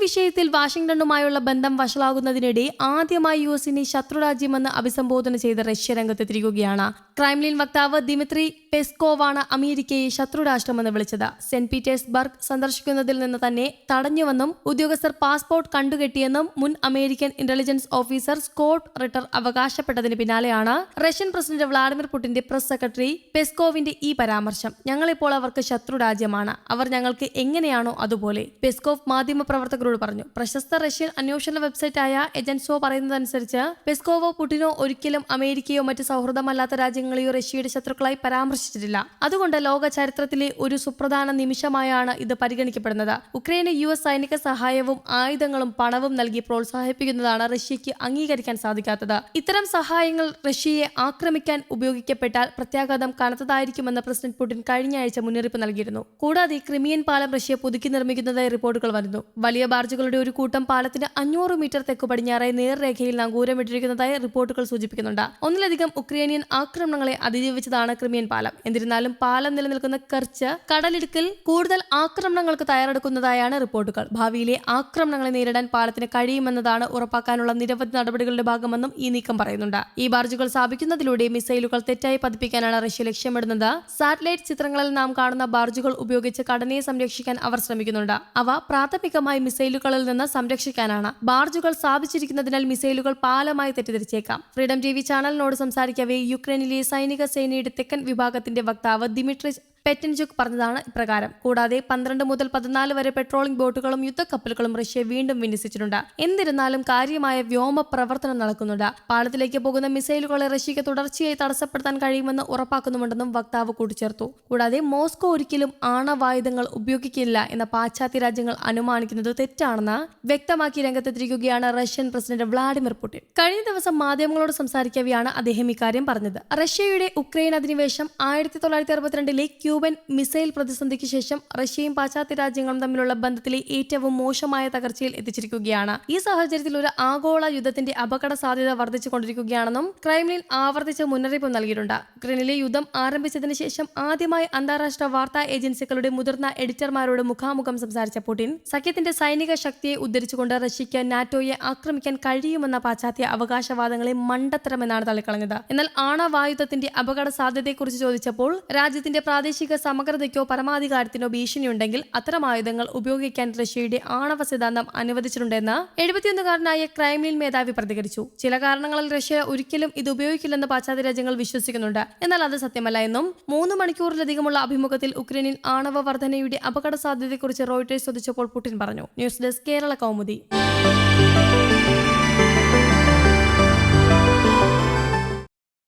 വിഷയത്തിൽ വാഷിംഗ്ടണുമായുള്ള ബന്ധം വഷളാകുന്നതിനിടെ ആദ്യമായി യു എസിനെ ശത്രുരാജ്യമെന്ന് അഭിസംബോധന ചെയ്ത റഷ്യ രംഗത്തെത്തിരിക്കുകയാണ് ക്രൈംലിൻ വക്താവ് ദിമിത്രി പെസ്കോവാണ് അമേരിക്കയെ ശത്രുരാഷ്ട്രമെന്ന് വിളിച്ചത്. സെന്റ് പീറ്റേഴ്സ്ബർഗ് സന്ദർശിക്കുന്നതിൽ നിന്ന് തന്നെ തടഞ്ഞുവെന്നും ഉദ്യോഗസ്ഥർ പാസ്പോർട്ട് കണ്ടുകെട്ടിയെന്നും മുൻ American intelligence officer Scott Ritter അവകാശപ്പെട്ടതിന് പിന്നാലെയാണ് റഷ്യൻ പ്രസിഡന്റ് വ്ളാഡിമിർ പുടിന്റെ പ്രസ് സെക്രട്ടറി പെസ്കോവിന്റെ ഈ പരാമർശം. ഞങ്ങളിപ്പോൾ അവർക്ക് ശത്രുരാജ്യമാണ്. അവർ ഞങ്ങൾക്ക് എങ്ങനെയാണോ അതുപോലെ. പെസ്കോവ് മാധ്യമപ്രവർത്തകരോട് പറഞ്ഞു. പ്രശസ്ത റഷ്യൻ അന്വേഷണ വെബ്സൈറ്റായ ഏജൻസോ പറയുന്നതനുസരിച്ച് പെസ്കോവോ പുടിനോ ഒരിക്കലും അമേരിക്കയോ മറ്റ് സൗഹൃദമല്ലാത്ത രാജ്യങ്ങളെയോ റഷ്യയുടെ ശത്രുക്കളായി പരാമർശിച്ചിട്ടില്ല. അതുകൊണ്ട് ലോക ചരിത്രത്തിലെ ഒരു സുപ്രധാന നിമിഷമായാണ് ഇത് പരിഗണിക്കപ്പെടുന്നത്. ഉക്രൈന് യു എസ് സൈനിക സഹായവും ആയുധങ്ങളും പണവും നൽകി പ്രോത്സാഹിപ്പിക്കുന്നതാണ് റഷ്യയ്ക്ക് അംഗീകരിക്കാൻ സാധിക്കാത്തത്. ഇത്തരം സഹായങ്ങൾ റഷ്യയെ ആക്രമിക്കാൻ ഉപയോഗിക്കപ്പെട്ടാൽ പ്രത്യാഘാതം കനത്തതായിരിക്കുമെന്ന് പ്രസിഡന്റ് പുടിൻ കഴിഞ്ഞ ആഴ്ച മുന്നറിയിപ്പ് നൽകിയിരുന്നു. കൂടാതെ ക്രിമിയൻ പാലം റഷ്യ പുതുക്കി നിർമ്മിക്കുന്നതായി റിപ്പോർട്ടുകൾ വരുന്നു. വലിയ ബാർജുകളുടെ ഒരു കൂട്ടം പാലത്തിന് അഞ്ഞൂറ് മീറ്റർ തെക്കു പടിഞ്ഞാറായി നേർരേഖയിൽ നങ്കൂരമിട്ടിരിക്കുന്നതായി റിപ്പോർട്ടുകൾ സൂചിപ്പിക്കുന്നുണ്ട്. ഒന്നിലധികം ഉക്രേനിയൻ ആക്രമണങ്ങളെ അതിജീവിച്ചതാണ് ക്രിമിയൻ പാലം. എന്നിരുന്നാലും പാലം നിലനിൽക്കുന്ന കർച്ച് കടലിടുക്കിൽ കൂടുതൽ ആക്രമണങ്ങൾക്ക് തയ്യാറെടുക്കുന്നതായാണ് റിപ്പോർട്ടുകൾ. ഭാവിയിലെ ആക്രമണങ്ങളെ നേരിടാൻ പാലത്തിന് കഴിയുമെന്നതാണ് ഉറപ്പാക്കാനുള്ള നിരവധി നടപടികളുടെ ഭാഗമെന്നും ഈ നീക്കം പറയുന്നുണ്ട്. ഈ ബാർജുകൾ സ്ഥാപിക്കുന്നതിലൂടെ മിസൈലുകൾ തെറ്റായി പതിപ്പിക്കാനാണ് റഷ്യ ലക്ഷ്യമിടുന്നത്. സാറ്റലൈറ്റ് ചിത്രങ്ങളിൽ നാം കാണുന്ന ബാർജുകൾ ഉപയോഗിച്ച് കടനയെ സംരക്ഷിക്കാൻ അവർ ശ്രമിക്കുന്നുണ്ട്. അവ പ്രാഥമികമായി മിസൈലുകളിൽ നിന്ന് സംരക്ഷിക്കാനാണ്. ബാർജുകൾ സ്ഥാപിച്ചിരിക്കുന്നതിനാൽ മിസൈലുകൾ പാലമായി തെറ്റിദ്ധരിച്ചേക്കാം. ഫ്രീഡം ടി വി ചാനലിനോട് സംസാരിക്കവേ യുക്രൈനിലെ സൈനിക സേനയുടെ തെക്കൻ വിഭാഗത്തിന്റെ വക്താവ് ദിമിട്രി പെറ്റൻജുക് പറഞ്ഞതാണ് ഇപ്രകാരം. കൂടാതെ പന്ത്രണ്ട് മുതൽ പതിനാല് വരെ പെട്രോളിംഗ് ബോട്ടുകളും യുദ്ധക്കപ്പലുകളും റഷ്യ വീണ്ടും വിന്യസിച്ചിട്ടുണ്ട്. എന്നിരുന്നാലും കാര്യമായ വ്യോമ പ്രവർത്തനം നടക്കുന്നുണ്ട്. പാളത്തിലേക്ക് പോകുന്ന മിസൈലുകളെ റഷ്യക്ക് തുടർച്ചയായി തടസ്സപ്പെടുത്താൻ കഴിയുമെന്ന് ഉറപ്പാക്കുന്നുണ്ടെന്നും വക്താവ് കൂട്ടിച്ചേർത്തു. കൂടാതെ മോസ്കോ ഒരിക്കലും ആണവായുധങ്ങൾ ഉപയോഗിക്കില്ല എന്ന പാശ്ചാത്യ രാജ്യങ്ങൾ അനുമാനിക്കുന്നത് തെറ്റാണെന്ന് വ്യക്തമാക്കി രംഗത്തെത്തിയിരിക്കുകയാണ് റഷ്യൻ പ്രസിഡന്റ് വ്ളാഡിമിർ പുടിൻ. കഴിഞ്ഞ ദിവസം മാധ്യമങ്ങളോട് സംസാരിക്കവെയാണ് അദ്ദേഹം ഇക്കാര്യം പറഞ്ഞത്. റഷ്യയുടെ ഉക്രൈൻ അധിനിവേശം ആയിരത്തി തൊള്ളായിരത്തി അറുപത്തിരണ്ടിലെ ക്യൂബൻ മിസൈൽ പ്രതിസന്ധിക്ക് ശേഷം റഷ്യയും പാശ്ചാത്യ രാജ്യങ്ങളും തമ്മിലുള്ള ബന്ധത്തിലെ ഏറ്റവും മോശമായ തകർച്ചയിൽ എത്തിച്ചിരിക്കുകയാണ്. ഈ സാഹചര്യത്തിൽ ഒരു ആഗോള യുദ്ധത്തിന്റെ അപകട സാധ്യത വർദ്ധിച്ചുകൊണ്ടിരിക്കുകയാണെന്നും ക്രൈംലിൻ ആവർത്തിച്ച് മുന്നറിയിപ്പ് നൽകിയിട്ടുണ്ട്. ഉക്രൈനിലെ യുദ്ധം ആരംഭിച്ചതിന് ശേഷം ആദ്യമായി അന്താരാഷ്ട്ര വാർത്താ ഏജൻസികളുടെ മുതിർന്ന എഡിറ്റർമാരോട് മുഖാമുഖം സംസാരിച്ച പുടിൻ സഖ്യത്തിന്റെ സൈനിക ശക്തിയെ ഉദ്ധരിച്ചുകൊണ്ട് റഷ്യയ്ക്ക് നാറ്റോയെ ആക്രമിക്കാൻ കഴിയുമെന്ന പാശ്ചാത്യ അവകാശവാദങ്ങളെ മണ്ടത്തരമെന്നാണ് തള്ളിക്കളഞ്ഞത്. എന്നാൽ ആണവായുധത്തിന്റെ അപകട സാധ്യതയെക്കുറിച്ച് ചോദിച്ചപ്പോൾ രാജ്യത്തിന്റെ പ്രാദേശിക സമഗ്രതയ്ക്കോ പരമാധികാരത്തിനോ ഭീഷണിയുണ്ടെങ്കിൽ അത്തരം ആയുധങ്ങൾ ഉപയോഗിക്കാൻ റഷ്യയുടെ ആണവ സിദ്ധാന്തം അനുവദിച്ചിട്ടുണ്ടെന്ന് എഴുപത്തിയൊന്നുകാരനായ ക്രൈംലിൻ മേധാവി പ്രതികരിച്ചു. ചില കാരണങ്ങളിൽ റഷ്യ ഒരിക്കലും ഇത് ഉപയോഗിക്കില്ലെന്ന് പാശ്ചാത്യ രാജ്യങ്ങൾ വിശ്വസിക്കുന്നുണ്ട്. എന്നാൽ അത് സത്യമല്ല എന്നും മൂന്ന് മണിക്കൂറിലധികമുള്ള അഭിമുഖത്തിൽ ഉക്രൈനിൽ ആണവ വർധനയുടെ അപകട സാധ്യതയെക്കുറിച്ച് റോയിട്ടേഴ്സ് ചോദിച്ചപ്പോൾ പുടിൻ പറഞ്ഞു. News desk Kerala Kaumudi.